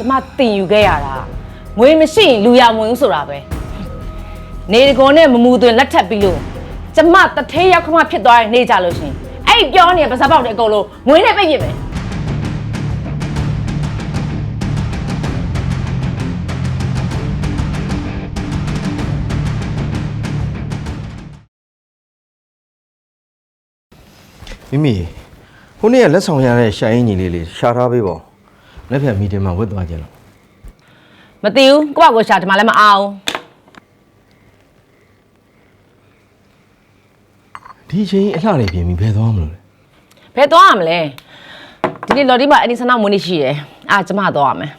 ကျမတင်ယူခဲ့ရတာငွေမရှိရင်လူရမဝင်ဘူးဆိုတာပဲနေတကောနဲ့မမူသွင်းလက်ထပ်ပြီးလို့ကျမတထဲရောက်ခမဖြစ်သွားတဲ့နေကြလို့ရှရင်အဲ့ဒီပြောနေတဲ့ပါစားပေါက်တဲ့အကုန်လုံးငွေနဲ့ပိတ်ပြစ်မယ်မိမိဟိုနေ့ကလက်ဆောင်ရတဲ့ရှာအင်းကြီးလေးလေးရှာထားပေးပေါ့ လက်ဖြတ်မီတင်မှာဝတ်သွားကြလို့မသိဘူးကိုယ့်ဘကိုရှာဒီမှာလည်းမအောင်ဒီအချိန်အလှတွေပြင်ပြီးဘယ်သွားမလို့လဲဘယ်သွားရမလဲဒီနေ့လော်ဒီမှာအနီဆနာမွေးနေ့ရှိတယ်အာကျမသွားရမယ်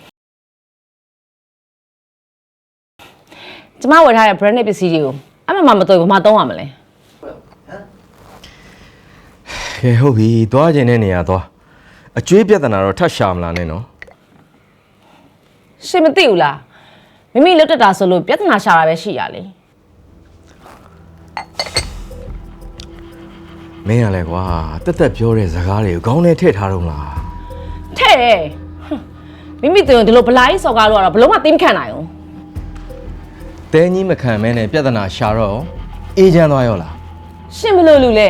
ကျမဝယ်ထားတဲ့ brand နဲ့ပစ္စည်းတွေကိုအမှန်မှမတွေ့ဘူးဘာမှသုံးရမလဲကဲဟုတ်ပြီသွားခြင်းတဲ့နေရာသွားအကျွေးပြဿနာတော့ထပ်ရှာမလာနဲ့နော် ရှင်မသိဘူးလားမိမိလွတ်တက်တာဆိုလို့ပြဿနာရှာတာပဲရှိရလေမင်းရလဲကွာတက်တက်ပြောတဲ့ဇကားတွေကိုခေါင်းထဲထည့်ထားတော့လားထဲ့တယ်ဟွန်းမိမိတို့ဒီလိုဗလာကြီးစော်ကားလို့ကတော့ဘလုံးမသိမခံနိုင်ဘူးတဲကြီးမခံမဲနဲ့ပြဿနာရှာတော့အေးချမ်းသွားရောလားရှင်ဘလို့လူလဲ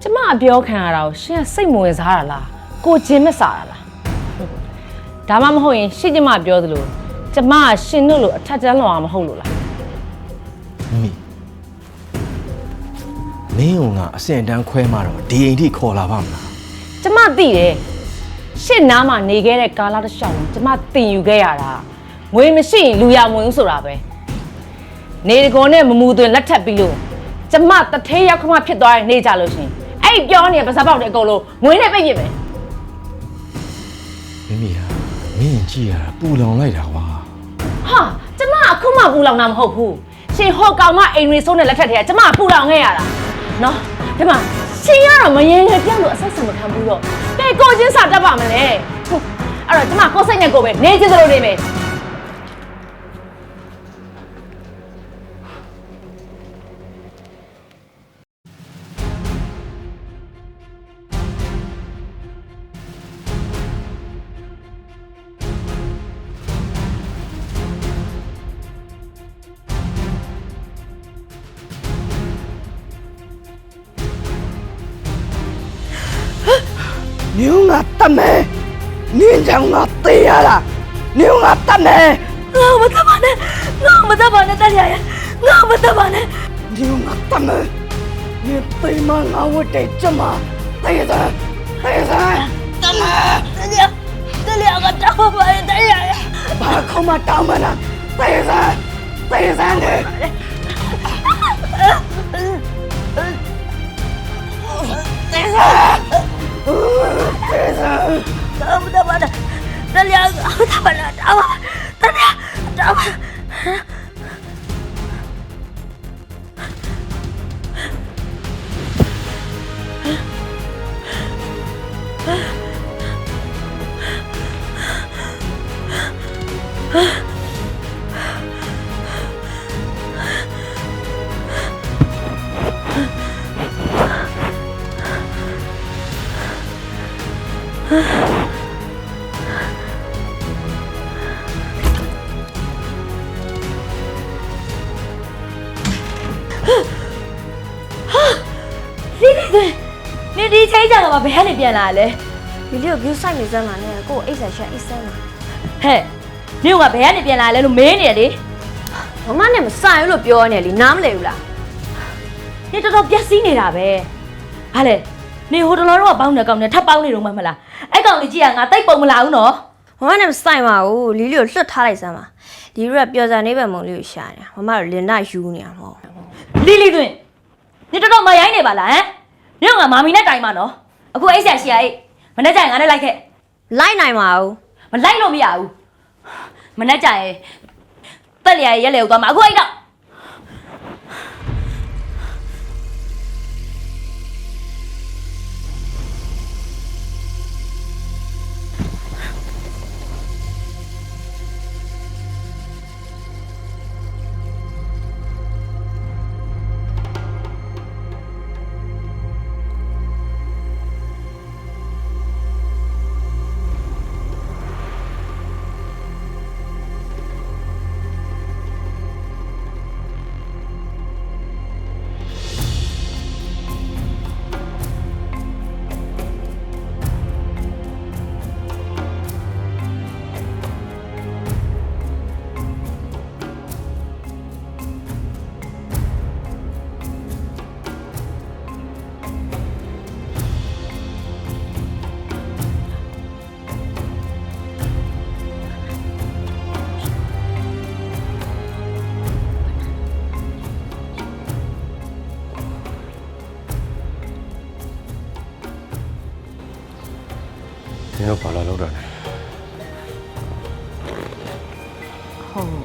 ကျမအပြောခံရတာကိုရှင်ကစိတ်မဝင်စားတာလားကိုချင်းမစားတာလားဟွန်း ဒါမှမဟုတ်ရင်ရှင့်ကျမပြောသလိုကျမကရှင်တို့လိုအထက်တန်းလောင်အောင်မဟုတ်လို့လားမိမိမင်းကငါအစင်တန်းခွဲမှတော့ဒီအိမ်ထိခေါ်လာပါမလားကျမသိတယ်ရှင့်နားမှာနေခဲ့တဲ့ကာလတစ်လျှောက်လုံးကျမတင်ယူခဲ့ရတာငွေမရှိရင်လူရမဝင်ဘူးဆိုတာပဲနေတကောနဲ့မမူသွင်းလက်ထပ်ပြီးလို့ကျမတထဲရောက်ခမဖြစ်သွားတဲ့နေကြလို့ရှရင်အဲ့ဒီပြောနေတဲ့ပါစားပေါက်တဲ့အကုန်လုံးငွေနဲ့ပိတ်ပြစ်မယ်မိမိဟာ မင်းကြည့်ရတာပူလောင်လိုက်တာကွာဟာကျမအခုမှပူလောင်တာမဟုတ်ဘူးရှင်ဟောကောင်မအိမ်ရီဆိုးနဲ့လက်ထက်ထဲကကျမပူလောင်ခဲ့ရတာနော်ဒီမှာရှင်ရတော့မရင်ငယ်ပြောင်းလို့အဆက်ဆံမခံဘူးတော့ကဲကိုချင်းစာတတ်ပါမလဲဟုတ်အဲ့တော့ကျမကိုယ်စိတ်နဲ့ကိုယ်ပဲနေချင်သလိုနေမယ် နင်းကတမဲနင်းကြောင့်ငါတေးရတာနင်းကတမဲငါမတပါနဲ့ငါမတပါနဲ့တရရငါမတပါနဲ့နင်းကတမဲနင်းတေးမငါဝတ်တဲ့ကျမတေးစားတေးစားတမဲတရတရကတောင်းပါတရရဘာခေါမတောင်းမလားတေးစားတေးစားနဲ့တေးစား ရငါမတပါနဲ့တောင်းပါတက်ရတောင်းပါ လေးလေးသွင်းနေဒီချိန်ကြတော့ဘယ်ကနေပြန်လာလဲဒီလေးကို view site နေစမ်းလာနဲ့ကိုယ်အိတ်ဆက်ရှာအိတ်စမ်းလာဟဲ့နေကဘယ်ကနေပြန်လာလဲလို့မေးနေတယ်လေမမနဲ့မဆိုင်ဘူးလို့ပြောနေလေနားမလဲဘူးလားနေတော်တော်ပြက်စီးနေတာပဲဟာလေနေဟိုတလောတော့ပေါင်းတဲ့ကောင်နဲ့ထပ်ပေါင်းနေတော့မှမလားအဲ့ကောင်လေးကြည့်ရငါတိတ်ပုံမလာဘူးနော် မမနဲ့မဆိုင်ပါဘူးလီလီကိုလွတ်ထားလိုက်စမ်းပါဒီရက်ပျော်စံနေပဲမုံလေးကိုရှာနေတာမမတို့လင်နာယူနေတာမဟုတ်လီလီသွင်းနေတော်တော်မရိုင်းနေပါလားဟမ် နေကမာမီနဲ့တိုင်ပါနော်အခုအိတ်ဆက်ရှိရအိတ်မနေ့ကျရင်ငါနဲ့လိုက်ခဲ့လိုက်နိုင်ပါဘူးမလိုက်လို့မရဘူးမနေ့ကျရင်တက်လျာရဲ့ရက်လေကိုသွားမှာအခုအိတ်တော့ င်းတို့ဘာလာလောက်တာလဲဟုတ်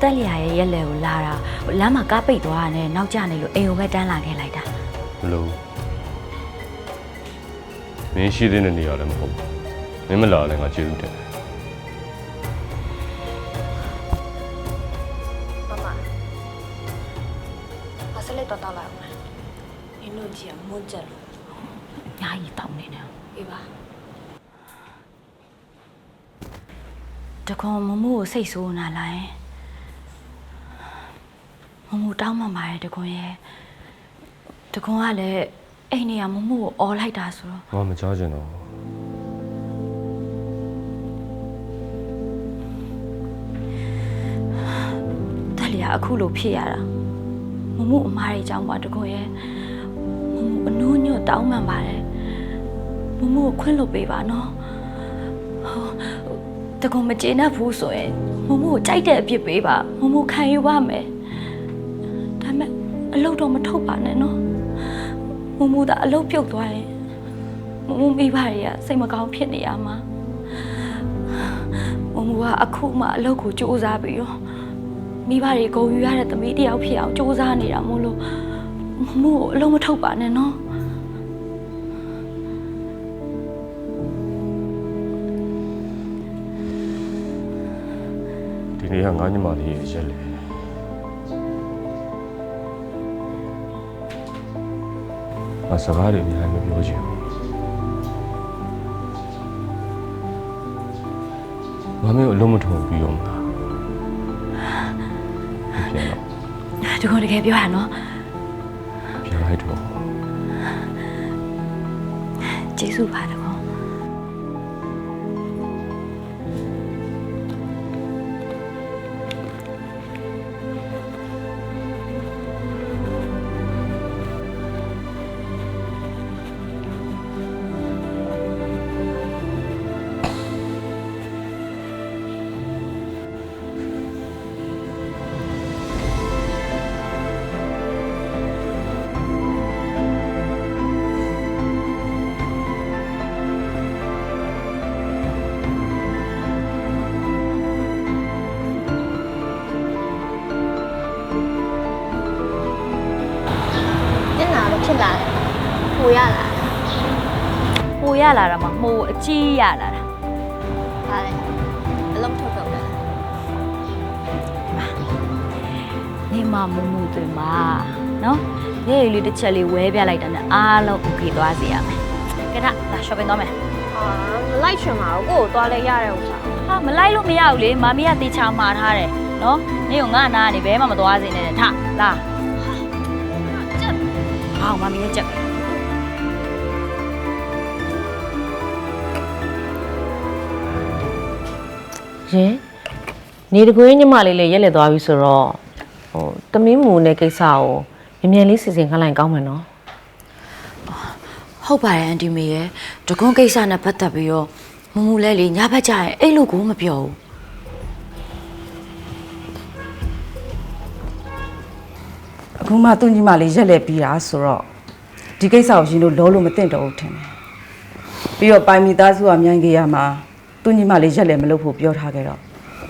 တက်လျာရဲ့ရက်လေကိုလာတာဟိုလမ်းမှာကားပိတ်သွားတာနဲ့နောက်ကျနေလို့အိမ်ကိုပဲတန်းလာခဲ့လိုက်တာဘလို့မင်းရှိတဲ့နေရာလည်းမဟုတ်ဘူးမင်းမလာလည်းငါကျေးဇူးတင်တယ်မမအစလေးတော့တော့လာအောင်နင်တို့ကြီးကမွန်းကြလို့အများကြီးတောင်းနေတယ်အေးပါ တခွန်မမို့ကိုစိတ်ဆိုးနာလာရင်မမို့တောင်းမှမှာတယ်တခွန်ရဲ့တခွန်ကလည်းအိမ်နေရမမို့ကိုអော်လိုက်တာဆိုတော့ငါမကြားချင်တော့ဘူးတက်လျာအခုလိုဖြစ်ရတာမမို့အမားရဲ့အကြောင်းပါတခွန်ရဲ့မမို့အနိုးညွတ်တောင်းမှန်ပါတယ်မမို့ကိုခွင့်လွတ်ပေးပါနော်ဟို တခွန်မကျေနပ်ဘူးဆိုရင်မမို့ကိုကြိုက်တဲ့အဖြစ်ပေးပါမမို့ခံယူပါမယ်ဒါပေမဲ့အလုပ်တော့မထုတ်ပါနဲ့နော်မမို့ဒါအလုပ်ပြုတ်သွားရင်မမို့မိဘတွေကစိတ်မကောင်းဖြစ်နေရမှာမမို့ကအခုမှအလုပ်ကိုစူးစမ်းပြီးတော့မိဘတွေဂုံယူရတဲ့သမီးတယောက်ဖြစ်အောင်စူးစမ်းနေတာမို့လို့မမို့ကိုအလုံးမထုတ်ပါနဲ့နော် နေ့ကငါညီမလေးရဲ့ရက်လေအစကားတွေအများကြီးမပြောချင်ဘူးမမေကိုအလုံးမထုံပြီးတော့မလားပြန်တော့ဒီကောင်တကယ်ပြောရနော်ပြန်လိုက်တော့ကျေးဇူးပါတကော ရလာတာမှဟိုအကြီးရလာတာဒါလေအလုံးထုတ်တော့တယ်နေမမမှုတွေမှာနော်နေရီလေးတစ်ချက်လေးဝဲပြလိုက်တာနဲ့အားလုံး okay သွားစေရမယ်ကဲဒါလာ shopping သွားမယ်ဟာမလိုက်ချင်ပါဘူးကို့ကိုသွားလဲရတဲ့ဥစ္စာဟာမလိုက်လို့မရဘူးလေမမီးကတေချာမှာထားတယ်နော်နေကငါနာကနေဘဲမှမသွားစေနဲ့တဲ့ထလာချက်ဟောမမီးရဲ့ချက် ရင်နေတကွေးညီမလေးလေးရက်လက်သွားပြီဆိုတော့ဟိုတမင်းမူနဲ့ကိစ္စကိုမြန်မြန်လေးစီစဉ်ခန့်လိုက်ကောင်းမယ်နော်ဟုတ်ပါတယ်အန်တီမေရဲ့တကွန်းကိစ္စနဲ့ပတ်သက်ပြီးတော့မမူလဲလေညဘက်ကျရင်အဲ့လိုကိုမပြောဘူးအခုမှသူ့ညီမလေးရက်လက်ပြီးတာဆိုတော့ဒီကိစ္စကိုရှင်တို့လောလို့မသိတော့ဘူးထင်တယ်ပြီးတော့ပိုင်မီသားစုကမြိုင်ကြီးရမှာ သူ့ညီမလေးရက်လက်မလုပ်ဖို့ပြောထားခဲ့တော့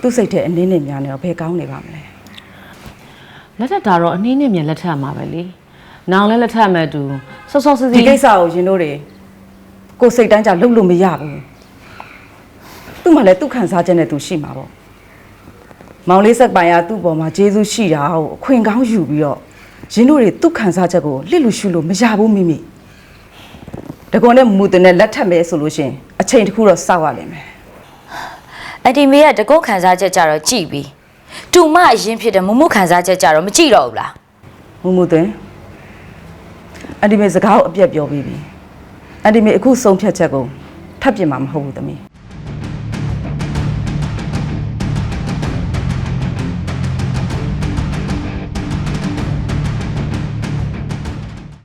သူ့စိတ်ထဲအနည်းနဲ့များနေတော့ဘယ်ကောင်းနေပါမလဲလက်ထက်တာတော့အနည်းနဲ့မြန်လက်ထက်မှာပဲလေနောင်လည်းလက်ထက်မဲ့တူဆော့ဆော့စီစီဒီကိစ္စကိုရှင်တို့တွေကိုယ်စိတ်တိုင်းကြလုပ်လို့မရဘူးသူ့မှာလည်းသူ့ခံစားချက်နဲ့သူရှိမှာပေါ့မောင်လေးဆက်ပိုင်ကသူ့ပေါ်မှာဂျေဇုရှိတာကိုအခွင့်ကောင်းယူပြီးတော့ရှင်တို့တွေသူ့ခံစားချက်ကိုလစ်လူရှုလို့မရဘူးမိမိတကွန်နဲ့မူတင်နဲ့လက်ထပ်မယ်ဆိုလို့ရှရင်အချိန်တစ်ခုတော့စောက်ရလိမ့်မယ် အန်တီမေကတကွန်းခံစားချက်ကြတော့ကြည်ပြီတူမအရင်ဖြစ်တဲ့မမခံစားချက်ကြတော့မကြည့်တော့ဘူးလားမူမူတင်အန်တီမေစကားကိုအပြတ်ပြောပြီးပြီအန်တီမေအခုဆုံးဖြတ်ချက်ကိုထပ်ပြင်မှာမဟုတ်ဘူးသမီး